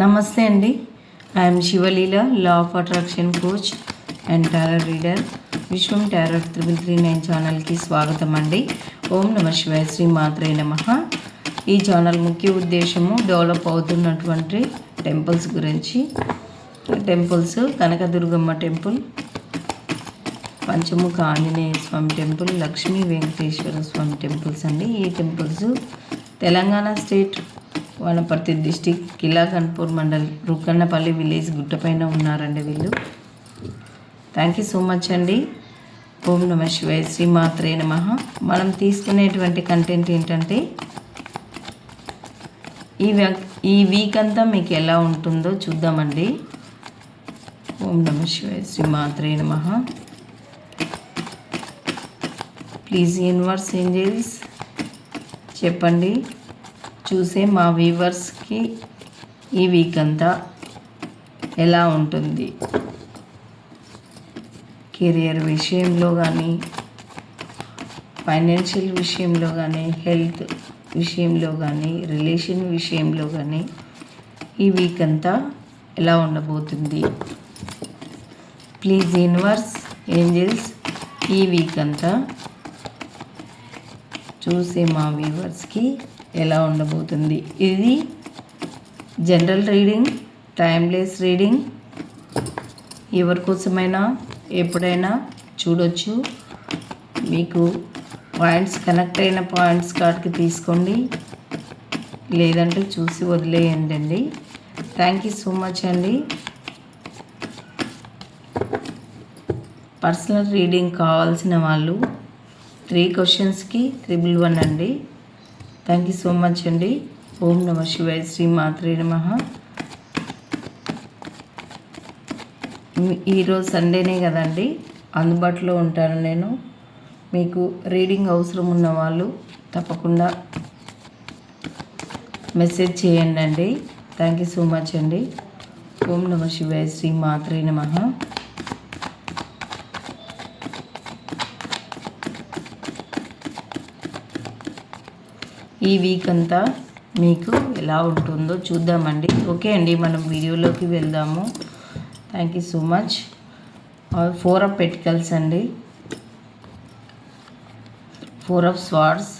నమస్తే అండి. I'm Sivaleela law of attraction coach and tarot reader Vishwam tarot triple three nine ఛానల్కి స్వాగతం అండి. ఓం నమ శివాయ శ్రీ మాత్రే నమ. ఈ ఛానల్ ముఖ్య ఉద్దేశము డెవలప్ అవుతున్నటువంటి టెంపుల్స్ గురించి. Temples Kanakadurgamma temple Panchamukha Anjaneya Swami temple Lakshmi Venkateswara Swami temples అండి. ఈ temples Telangana state Wanaparthy district Khilla Ghanpur mandal Rukkannapalli village గుట్టపైన ఉన్నారండి వీళ్ళు. థ్యాంక్ యూ సో మచ్ అండి. ఓం నమ శివాయ శ్రీమాత్రే నమ. మనం తీసుకునేటువంటి కంటెంట్ ఏంటంటే ఈ ఈ వీక్ అంతా మీకు ఎలా ఉంటుందో చూద్దామండి. ఓం నమ శివాయ శ్రీమాత్రే నమ. ప్లీజ్ యూనివర్స్ ఏంజల్స్ చెప్పండి. చూసే మా వ్యూవర్స్కి ఈ వీక్ అంతా ఎలా ఉంటుంది? కెరియర్ విషయంలో కానీ ఫైనాన్షియల్ విషయంలో కానీ హెల్త్ విషయంలో కానీ రిలేషన్ విషయంలో కానీ ఈ వీక్ అంతా ఎలా ఉండబోతుంది? ప్లీజ్ యూనివర్స్ ఏంజల్స్ ఈ వీక్ అంతా చూసే మా వ్యూవర్స్కి ఎలా ఉండబోతుంది. ఇది జనరల్ రీడింగ్ టైమ్లెస్ రీడింగ్. ఎవరి కోసమైనా ఎప్పుడైనా చూడొచ్చు. మీకు పాయింట్స్ కనెక్ట్ అయిన పాయింట్స్ కార్డ్కి తీసుకోండి. లేదంటే చూసి వదిలేయండి అండి థ్యాంక్ యూ సో మచ్ అండి. పర్సనల్ రీడింగ్ కావాల్సిన వాళ్ళు త్రీ క్వశ్చన్స్కి త్రిబుల్ వన్ అండి. థ్యాంక్ యూ సో మచ్ అండి ఓం నమ శివాయ శ్రీ మాత్రే నమ ఈరోజు సండేనే కదండి? అందుబాటులో ఉంటాను నేను. మీకు రీడింగ్ అవసరం ఉన్న వాళ్ళు తప్పకుండా మెసేజ్ చేయండి అండి. థ్యాంక్ యూ సో మచ్ అండి ఓం నమ శివాయ శ్రీ మాత్రే నమ ఈ వీక్ అంతా మీకు ఎలా ఉంటుందో చూద్దామండి. ఓకే అండి మనం వీడియోలోకి వెళ్దాము. Thank you so much four of pentacles అండి. Four of swords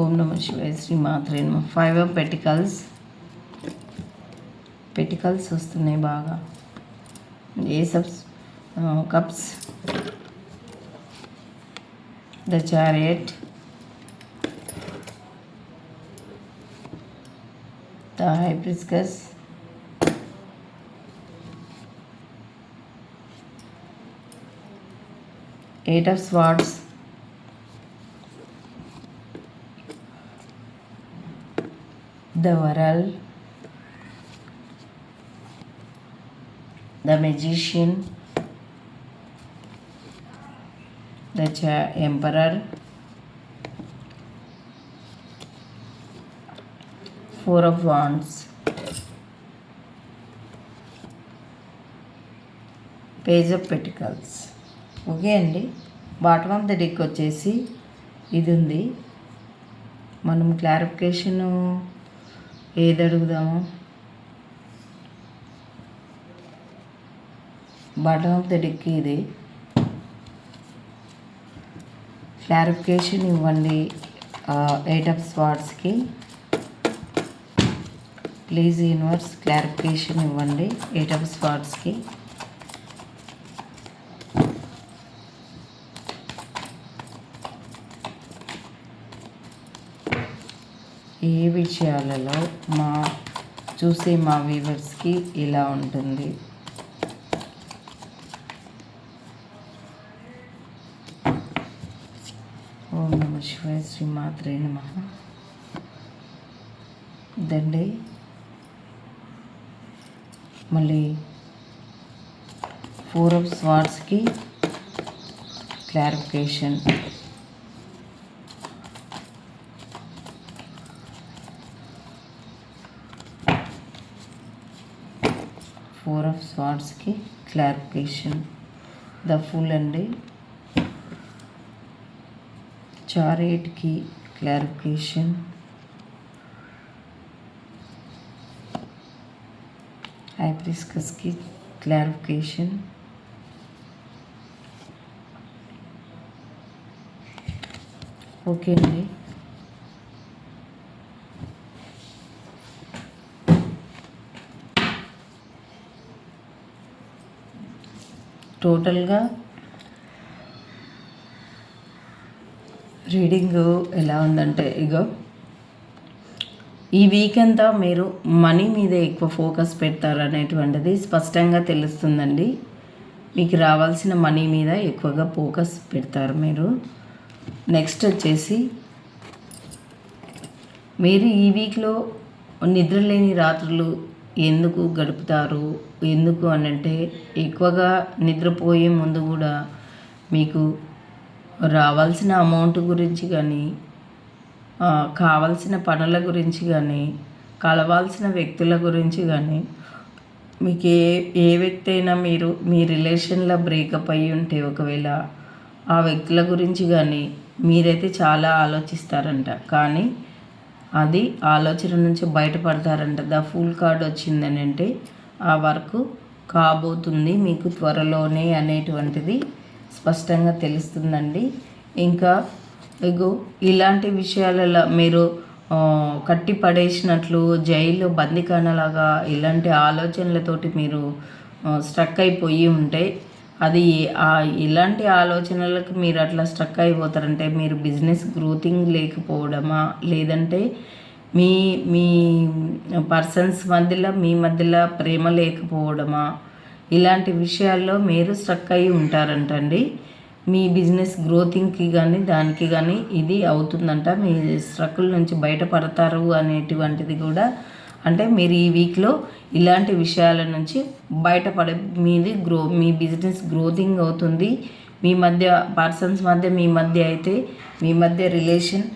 Om Namah Shivaya Shri మాత్రే నమ. ఫైవ్ ఆఫ్ పెటికల్స్ పెటికల్స్ వస్తున్నాయి బాగా. Ace subs cups the chariot the hibiscus eight of swords the world the magician the emperor four of wands page of pentacles okay అండి. Bottom of the deck వచ్చేసి ఇది ఉంది. మనం clarification ఏది అడుగుదాము? Bottom of the deck ఇది. Clarification ఇవ్వండి eight of స్వార్డ్స్కి ప్లీజ్ యూనివర్స్ క్లారిఫికేషన్ ఇవ్వండి ఎయిట్ ఆఫ్ స్పాట్స్కి. ఏ విషయాలలో మా చూసే మా వ్యూవర్స్కి ఇలా ఉంటుంది. ఓం నమ శివాయ శ్రీమాత్రే నమ. దండి మళ్ళీ ఫోర్ ఆఫ్ స్వార్డ్స్కి క్లారిఫికేషన్ ఫోర్ ఆఫ్ స్వార్డ్స్కి క్లారిఫికేషన్ ద ఫుల్ అండి చారేట్కి క్లారిఫికేషన్ హైబ్రిస్కస్కి క్లారిఫికేషన్. ఓకే అండి టోటల్గా రీడింగ్ ఎలా ఉందంటే ఇగో ఈ వీక్ అంతా మీరు మనీ మీద ఎక్కువ ఫోకస్ పెడతారు అనేటువంటిది స్పష్టంగా తెలుస్తుందండి. మీకు రావాల్సిన మనీ మీద ఎక్కువగా ఫోకస్ పెడతారు మీరు. నెక్స్ట్ వచ్చేసి మీరు ఈ వీక్లో నిద్రలేని రాత్రులు ఎందుకు గడుపుతారు? ఎందుకు అనంటే ఎక్కువగా నిద్రపోయే ముందు కూడా మీకు రావాల్సిన అమౌంట్ గురించి కానీ కావాల్సిన పనుల గురించి కానీ కలవాల్సిన వ్యక్తుల గురించి కానీ మీకు ఏ ఏ వ్యక్తి అయినా మీరు మీ రిలేషన్లో బ్రేకప్ అయ్యి ఉంటే ఒకవేళ ఆ వ్యక్తుల గురించి కానీ మీరైతే చాలా ఆలోచిస్తారంట. కానీ అది ఆలోచన నుంచి బయటపడతారంట. ద ఫుల్ కార్డ్ వచ్చిందని అంటే ఆ వర్క్ కాబోతుంది మీకు త్వరలోనే అనేటువంటిది స్పష్టంగా తెలుస్తుందండి. ఇంకా ఇగో ఇలాంటి విషయాలలో మీరు కట్టి పడేసినట్లు జైలు బందికానలాగా ఇలాంటి ఆలోచనలతోటి మీరు స్ట్రక్ అయిపోయి ఉంటే అది ఇలాంటి ఆలోచనలకు మీరు అట్లా స్ట్రక్ అయిపోతారంటే మీరు బిజినెస్ గ్రోతింగ్ లేకపోవడమా? లేదంటే మీ మీ పర్సన్స్ మధ్యలో మీ మధ్యలో ప్రేమ లేకపోవడమా? ఇలాంటి విషయాల్లో మీరు స్ట్రక్ అయి ఉంటారంటండి. మీ బిజినెస్ గ్రోతింగ్కి కానీ దానికి కానీ ఇది అవుతుందంట. మీ స్ట్రగుల్ నుంచి బయటపడతారు అనేటువంటిది కూడా. అంటే మీరు ఈ వీక్లో ఇలాంటి విషయాల నుంచి బయటపడే మీది గ్రో మీ బిజినెస్ గ్రోతింగ్ అవుతుంది. మీ మధ్య పర్సన్స్ మధ్య మీ మధ్య అయితే మీ మధ్య రిలేషన్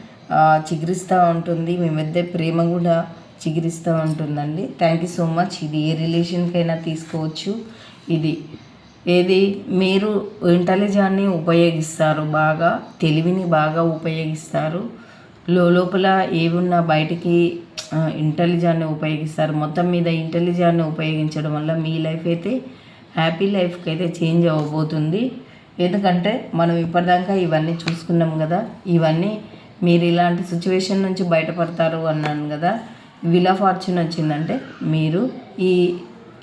చిగురిస్తూ ఉంటుంది. మీ మధ్య ప్రేమ కూడా చిగురిస్తూ ఉంటుందండి. Thank you so much. ఇది ఏ రిలేషన్కైనా తీసుకోవచ్చు. ఇది ఏది? మీరు ఇంటెలిజాన్ని ఉపయోగిస్తారు బాగా తెలివిని బాగా ఉపయోగిస్తారు. లోపల ఏమున్నా బయటికి ఇంటెలిజాన్ని ఉపయోగిస్తారు. మొత్తం మీద ఇంటెలిజాన్ని ఉపయోగించడం వల్ల మీ లైఫ్ అయితే హ్యాపీ లైఫ్కి అయితే చేంజ్ అవ్వబోతుంది. ఎందుకంటే మనం ఇప్పటిదాకా ఇవన్నీ చూసుకున్నాం కదా ఇవన్నీ మీరు ఇలాంటి సిచ్యువేషన్ నుంచి బయటపడతారు అన్నాను కదా. విలా ఫార్చ్యూన్ వచ్చిందంటే మీరు ఈ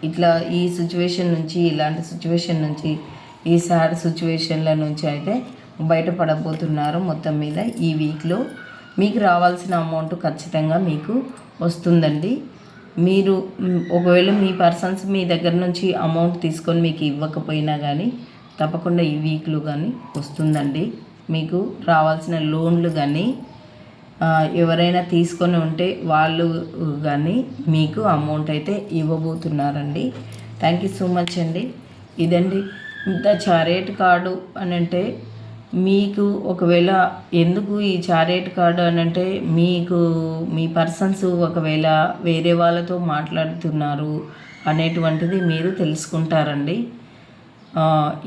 ఇట్లా ఈ సిచ్యువేషన్ నుంచి ఇలాంటి సిచ్యువేషన్ నుంచి ఈ సాడ్ సిచ్యువేషన్ల నుంచి అయితే బయటపడబోతున్నారు మొత్తం మీద ఈ వీక్లో మీకు రావాల్సిన అమౌంట్ ఖచ్చితంగా మీకు వస్తుందండి. మీరు ఒకవేళ మీ పర్సన్స్ మీ దగ్గర నుంచి అమౌంట్ తీసుకొని మీకు ఇవ్వకపోయినా కానీ తప్పకుండా ఈ వీక్లో కానీ వస్తుందండి. మీకు రావాల్సిన లోన్లు కానీ ఎవరైనా తీసుకొని ఉంటే వాళ్ళు కానీ మీకు అమౌంట్ అయితే ఇవ్వబోతున్నారండి. థ్యాంక్ యూ సో మచ్ అండి. ఇదండి ఇంత చారేట్ కార్డు అని అంటే మీకు ఒకవేళ ఎందుకు ఈ చారేట్ కార్డు అని అంటే మీకు మీ పర్సన్స్ ఒకవేళ వేరే వాళ్ళతో మాట్లాడుతున్నారు అనేటువంటిది మీరు తెలుసుకుంటారండి.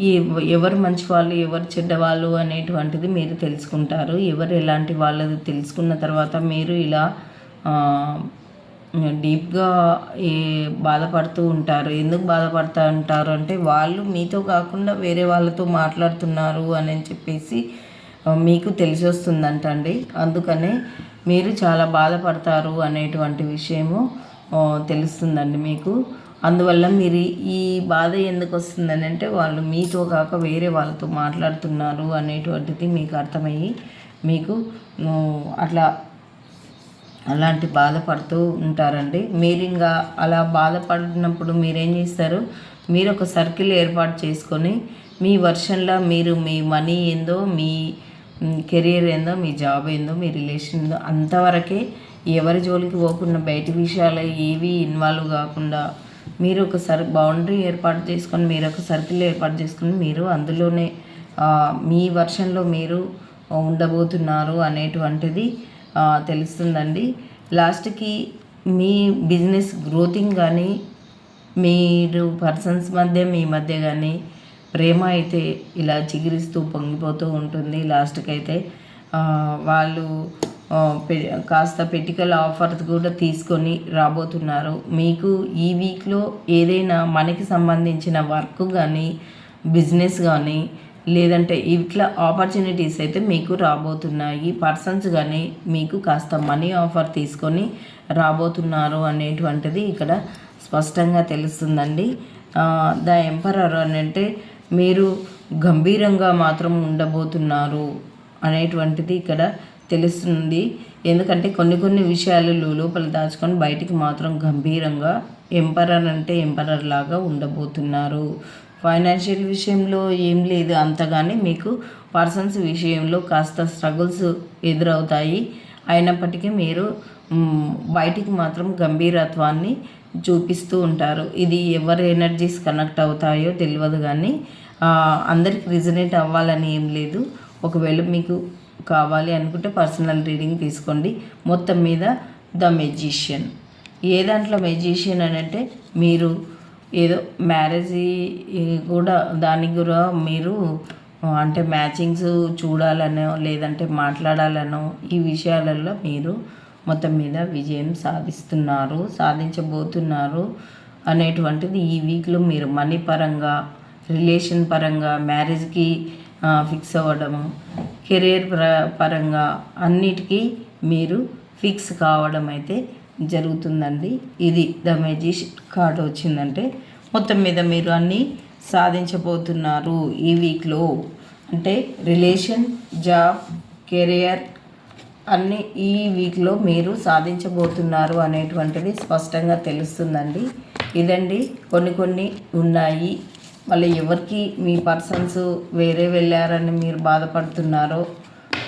ఈ ఎవరు మంచి వాళ్ళు ఎవరు చెడ్డవాళ్ళు అనేటువంటిది మీరు తెలుసుకుంటారు. ఎవరు ఎలాంటి వాళ్ళది తెలుసుకున్న తర్వాత మీరు ఇలా డీప్గా ఏ బాధపడుతూ ఉంటారు. ఎందుకు బాధపడుతూ ఉంటారు అంటే వాళ్ళు మీతో కాకుండా వేరే వాళ్ళతో మాట్లాడుతున్నారు అని చెప్పేసి మీకు తెలిసి వస్తుందంట అండి అందుకనే మీరు చాలా బాధపడతారు అనేటువంటి విషయము తెలుస్తుందండి మీకు. అందువల్ల మీరు ఈ బాధ ఎందుకు వస్తుందని అంటే వాళ్ళు మీతో కాక వేరే వాళ్ళతో మాట్లాడుతున్నారు అనేటువంటిది మీకు అర్థమయ్యి మీకు అట్లా అలాంటి బాధపడుతూ ఉంటారండి. మీరు ఇంకా అలా బాధపడినప్పుడు మీరేం చేస్తారు? మీరు ఒక సర్కిల్ ఏర్పాటు చేసుకొని మీ వర్షన్లో మీరు మీ మనీ ఏందో మీ కెరీర్ ఏందో మీ జాబ్ ఏందో మీ రిలేషన్ ఏందో అంతవరకే ఎవరి జోలికి పోకుండా బయట విషయాలు ఏవి ఇన్వాల్వ్ కాకుండా మీరు ఒక సర్ బౌండరీ ఏర్పాటు చేసుకొని మీరు ఒక సర్కిల్ ఏర్పాటు చేసుకొని మీరు అందులోనే మీ వర్షన్లో మీరు ఉండబోతున్నారు అనేటువంటిది తెలుస్తుందండి. లాస్ట్కి మీ బిజినెస్ గ్రోతింగ్ కానీ మీరు పర్సన్స్ మధ్య మీ మధ్య కానీ ప్రేమ అయితే ఇలా చిగురిస్తూ పొంగిపోతూ ఉంటుంది. లాస్ట్కి అయితే వాళ్ళు కాస్త పెట్టికల్ ఆఫర్ కూడా తీసుకొని రాబోతున్నారు. మీకు ఈ వీక్లో ఏదైనా మనకి సంబంధించిన వర్క్ కానీ బిజినెస్ కానీ లేదంటే ఇట్లా ఆపర్చునిటీస్ అయితే మీకు రాబోతున్నాయి. పర్సన్స్ కానీ మీకు కాస్త మనీ ఆఫర్ తీసుకొని రాబోతున్నారు అనేటువంటిది ఇక్కడ స్పష్టంగా తెలుస్తుందండి. ద ఎంపరర్ అని అంటే మీరు గంభీరంగా మాత్రం ఉండబోతున్నారు అనేటువంటిది ఇక్కడ తెలుస్తుంది. ఎందుకంటే కొన్ని కొన్ని విషయాలు లోపల దాచుకొని బయటికి మాత్రం గంభీరంగా ఎంపరర్ అంటే ఎంపరర్ లాగా ఉండబోతున్నారు. ఫైనాన్షియల్ విషయంలో ఏం లేదు అంతగానే మీకు పర్సన్స్ విషయంలో కాస్త స్ట్రగుల్స్ ఎదురవుతాయి. అయినప్పటికీ మీరు బయటికి మాత్రం గంభీరత్వాన్ని చూపిస్తూ ఉంటారు. ఇది ఎవరి ఎనర్జీస్ కనెక్ట్ అవుతాయో తెలియదు కానీ అందరికి రిజనేట్ అవ్వాలని ఏం లేదు. ఒకవేళ మీకు కావాలి అనుకుంటే పర్సనల్ రీడింగ్ తీసుకోండి. మొత్తం మీద ద మెజిషియన్. ఏ దాంట్లో మెజిషియన్ అని అంటే మీరు ఏదో మ్యారేజ్ కూడా దానికి కూడా మీరు అంటే మ్యాచింగ్స్ చూడాలనో లేదంటే మాట్లాడాలనో ఈ విషయాలలో మీరు మొత్తం మీద విజయం సాధిస్తున్నారు సాధించబోతున్నారు అనేటువంటిది ఈ వీక్లో మీరు మనీ పరంగా రిలేషన్ పరంగా మ్యారేజ్కి ఫిక్స్ అవ్వడము. కెరీర్ ప్ర పరంగా అన్నిటికీ మీరు ఫిక్స్ కావడం అయితే జరుగుతుందండి. ఇది ద మెజిషియన్ కార్డ్ వచ్చిందంటే మొత్తం మీద మీరు అన్నీ సాధించబోతున్నారు ఈ వీక్లో అంటే రిలేషన్ జాబ్ కెరియర్ అన్ని ఈ వీక్లో మీరు సాధించబోతున్నారు అనేటువంటిది స్పష్టంగా తెలుస్తుందండి. ఇదండి కొన్ని కొన్ని ఉన్నాయి మళ్ళీ ఎవరికి మీ పర్సన్స్ వేరే వెళ్ళారని మీరు బాధపడుతున్నారో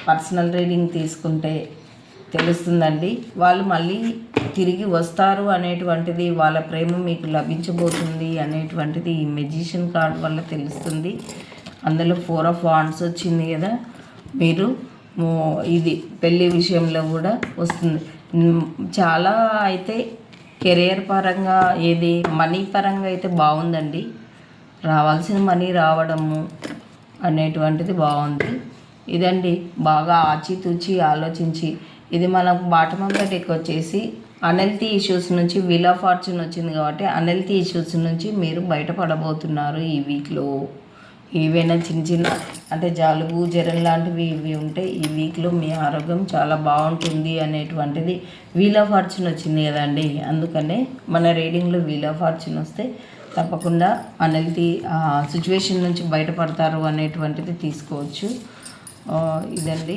పర్సనల్ రీడింగ్ తీసుకుంటే తెలుస్తుందండి. వాళ్ళు మళ్ళీ తిరిగి వస్తారు అనేటువంటిది వాళ్ళ ప్రేమ మీకు లభించబోతుంది అనేటువంటిది ఈ మెజిషియన్ కార్డ్ వల్ల తెలుస్తుంది. అందులో ఫోర్ ఆఫ్ వాండ్స్ వచ్చింది కదా. మీరు ఇది పెళ్ళి విషయంలో కూడా వస్తుంది. చాలా అయితే కెరియర్ పరంగా ఏది మనీ పరంగా అయితే బాగుందండి. రావాల్సిన మనీ రావడము అనేటువంటిది బాగుంది. ఇదండి బాగా ఆచితూచి ఆలోచించి. ఇది మనకు బాటమ్ ఆఫ్ ద వచ్చేసి అనెల్తీ ఇష్యూస్ నుంచి వీల్ ఆఫ్ ఫార్చ్యూన్ వచ్చింది కాబట్టి అనెల్తీ ఇష్యూస్ నుంచి మీరు బయటపడబోతున్నారు ఈ వీక్లో ఏవైనా చిన్న చిన్న అంటే జలుబు జ్వరం లాంటివి ఇవి ఉంటే ఈ వీక్లో మీ ఆరోగ్యం చాలా బాగుంటుంది అనేటువంటిది వీల్ ఆఫ్ ఫార్చ్యూన్ వచ్చింది కదండి. అందుకనే మన రీడింగ్లో వీల్ ఆఫ్ ఫార్చ్యూన్ వస్తే తప్పకుండా అనేది సిచ్యువేషన్ నుంచి బయటపడతారు అనేటువంటిది తీసుకోవచ్చు. ఇదండి.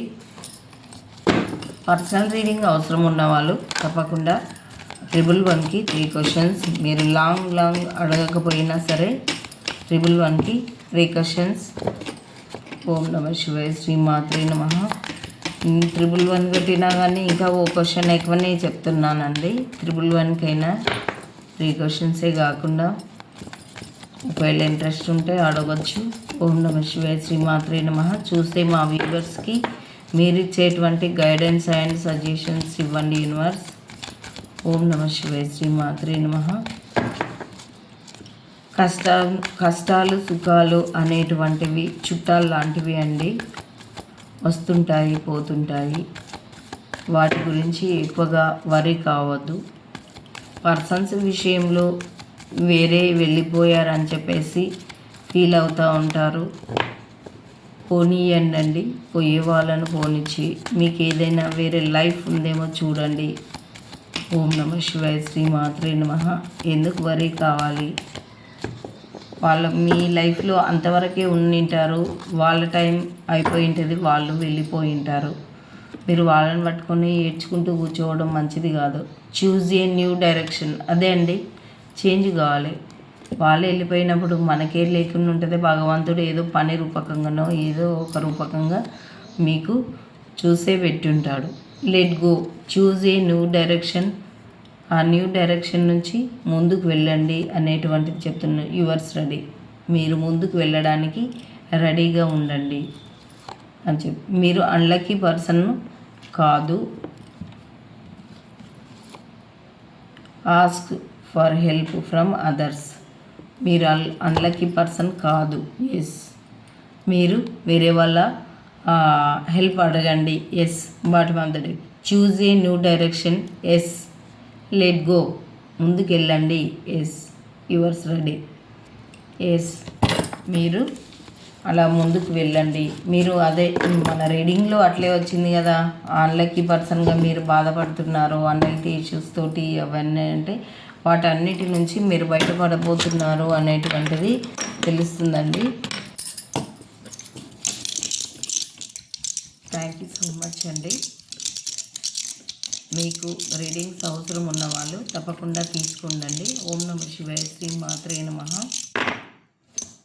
పర్సనల్ రీడింగ్ అవసరం ఉన్నవాళ్ళు తప్పకుండా ట్రిపుల్ వన్కి త్రీ క్వశ్చన్స్. మీరు లాంగ్ లాంగ్ అడగకపోయినా సరే ట్రిపుల్ వన్కి త్రీ క్వశ్చన్స్. ఓం నమ శివాయ శ్రీ మాత్రే నమ. ట్రిబుల్ వన్ పెట్టినా కానీ ఇంకా ఓ క్వశ్చన్ ఎక్కువనే చెప్తున్నానండి. త్రిబుల్ వన్కైనా త్రీ క్వశ్చన్సే కాకుండా ఒకవేళ ఇంట్రెస్ట్ ఉంటే అడగచ్చు. ఓం నమ శివాయ శ్రీమాత్రే నమ. చూస్తే మా వ్యూవర్స్కి మీరు ఇచ్చేటువంటి గైడెన్స్ అండ్ సజెషన్స్ ఇవ్వండి యూనివర్స్. ఓం నమ శివాయ శ్రీమాత్రే నమ. కష్ట కష్టాలు సుఖాలు అనేటువంటివి చుట్టాలు లాంటివి అండి వస్తుంటాయి పోతుంటాయి. వాటి గురించి ఎక్కువగా వరి కావద్దు. పర్సన్స్ విషయంలో వేరే వెళ్ళిపోయారని చెప్పేసి ఫీల్ అవుతూ ఉంటారు. పోనీయండి అండి పోయే వాళ్ళను పోనిచ్చి. మీకు ఏదైనా వేరే లైఫ్ ఉందేమో చూడండి. ఓం నమ శివాయ శ్రీ మాత్రే నమ. ఎందుకు వరి కావాలి? వాళ్ళ మీ లైఫ్లో అంతవరకే ఉండింటారు. వాళ్ళ టైం అయిపోయింటుంది వాళ్ళు వెళ్ళిపోయి ఉంటారు మీరు వాళ్ళని పట్టుకొని ఏడ్చుకుంటూ కూర్చోవడం మంచిది కాదు. Choose a new direction. అదే అండి. చేంజ్ కావాలి. వాళ్ళు వెళ్ళిపోయినప్పుడు మనకే లేకుండా ఉంటుంది. భగవంతుడు ఏదో పని రూపకంగానో ఏదో ఒక రూపకంగా మీకు చూసే పెట్టుంటాడు. Let go choose a new direction ఆ న్యూ డైరెక్షన్ నుంచి ముందుకు వెళ్ళండి అనేటువంటిది చెప్తున్నాను యువర్స్ రెడీ మీరు ముందుకు వెళ్ళడానికి రెడీగా ఉండండి అని చెప్పి. మీరు అన్లక్కీ పర్సన్ కాదు. Ask for help from others. మీరు అన్ అన్లక్కీ పర్సన్ కాదు. ఎస్. మీరు వేరే వాళ్ళ హెల్ప్ అడగండి. Yes. Bottom of the day. Choose a new direction. Yes. Let go. ముందుకు వెళ్ళండి ఎస్ యువర్స్ రెడీ. ఎస్. మీరు అలా ముందుకు వెళ్ళండి. మీరు అదే మన రీడింగ్లో అట్లే వచ్చింది కదా. అన్లక్కీ పర్సన్గా మీరు బాధపడుతున్నారు అన్హెల్తీ ఇష్యూస్ తోటి అవన్నీ అంటే వాటన్నిటి నుంచి మీరు బయటపడబోతున్నారు అనేటువంటిది తెలుస్తుందండి. థ్యాంక్ యూ సో మచ్ అండి. మీకు రీడింగ్స్ అవసరం ఉన్నవాళ్ళు తప్పకుండా తీసుకుండండి. ఓం నమ శివాయ శ్రీ మాత్రే నమ.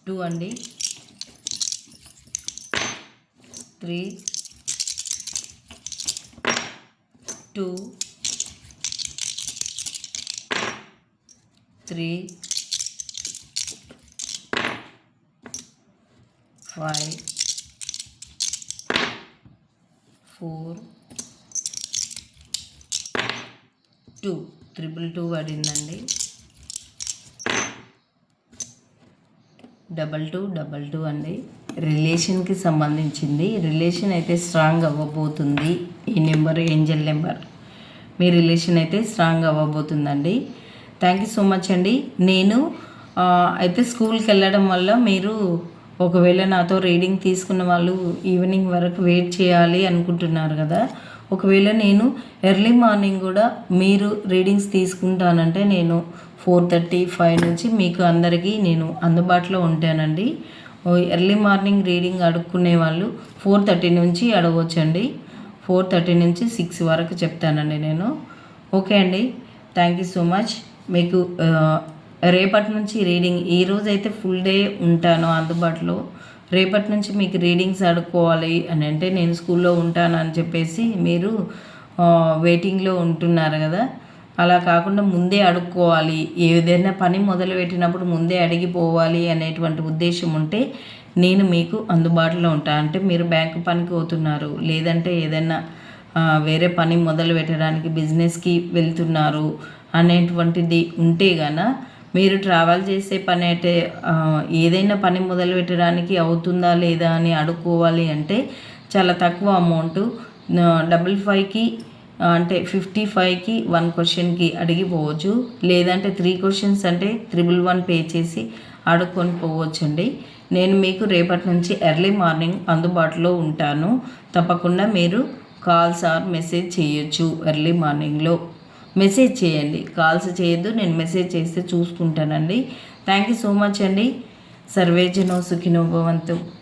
టూ అండి. Three two three five four two triple two పడిందండి. డబల్ టూ డబల్ టూ అండి. రిలేషన్కి సంబంధించింది. రిలేషన్ అయితే స్ట్రాంగ్ అవ్వబోతుంది. ఈ నెంబర్ ఏంజల్ నెంబర్ మీ రిలేషన్ అయితే స్ట్రాంగ్ అవ్వబోతుందండి. థ్యాంక్ యూ సో మచ్ అండి. నేను అయితే స్కూల్కి వెళ్ళడం వల్ల మీరు ఒకవేళ నాతో రీడింగ్ తీసుకున్న వాళ్ళు ఈవినింగ్ వరకు వెయిట్ చేయాలి అనుకుంటున్నారు కదా. ఒకవేళ నేను ఎర్లీ మార్నింగ్ కూడా మీరు రీడింగ్స్ తీసుకుంటానంటే నేను ఫోర్ థర్టీ ఫైవ్ నుంచి మీకు అందరికీ నేను అందుబాటులో ఉంటానండి. ఓ ఎర్లీ మార్నింగ్ రీడింగ్ అడుక్కునే వాళ్ళు ఫోర్ థర్టీ నుంచి అడగవచ్చండి ఫోర్ థర్టీ నుంచి సిక్స్ వరకు చెప్తానండి నేను. ఓకే అండి. థ్యాంక్ యూ సో మచ్ మీకు రేపటి నుంచి రీడింగ్ ఈ అయితే ఫుల్ డే ఉంటాను అందుబాటులో. రేపటి నుంచి మీకు రీడింగ్స్ అడుక్కోవాలి అని అంటే నేను స్కూల్లో ఉంటాను అని చెప్పేసి మీరు వెయిటింగ్లో ఉంటున్నారు కదా. అలా కాకుండా ముందే అడుక్కోవాలి ఏదైనా పని మొదలు పెట్టినప్పుడు ముందే అడిగిపోవాలి అనేటువంటి ఉద్దేశం ఉంటే నేను మీకు అందుబాటులో ఉంటాను అంటే మీరు బ్యాంకు పనికి పోతున్నారు. లేదంటే ఏదైనా వేరే పని మొదలు పెట్టడానికి బిజినెస్కి వెళ్తున్నారు. అనేటువంటిది ఉంటే గాన మీరు ట్రావెల్ చేసే పని అయితే ఏదైనా పని మొదలు పెట్టడానికి అవుతుందా లేదా అని అడుక్కోవాలి అంటే చాలా తక్కువ అమౌంట్ డబుల్ ఫైవ్కి అంటే ఫిఫ్టీ ఫైవ్కి వన్ క్వశ్చన్కి అడిగిపోవచ్చు. లేదంటే త్రీ క్వశ్చన్స్ అంటే త్రిబుల్ వన్ పే చేసి అడుక్కొని పోవచ్చండి. నేను మీకు రేపటి నుంచి ఎర్లీ మార్నింగ్ అందుబాటులో ఉంటాను. తప్పకుండా మీరు కాల్స్ ఆర్ మెసేజ్ చేయొచ్చు ఎర్లీ మార్నింగ్లో మెసేజ్ చేయండి. కాల్స్ చేయొద్దు నేను మెసేజ్ చేస్తే చూసుకుంటానండి. థ్యాంక్ యూ సో మచ్ అండి. సర్వేజనో సుఖినో భవంతు.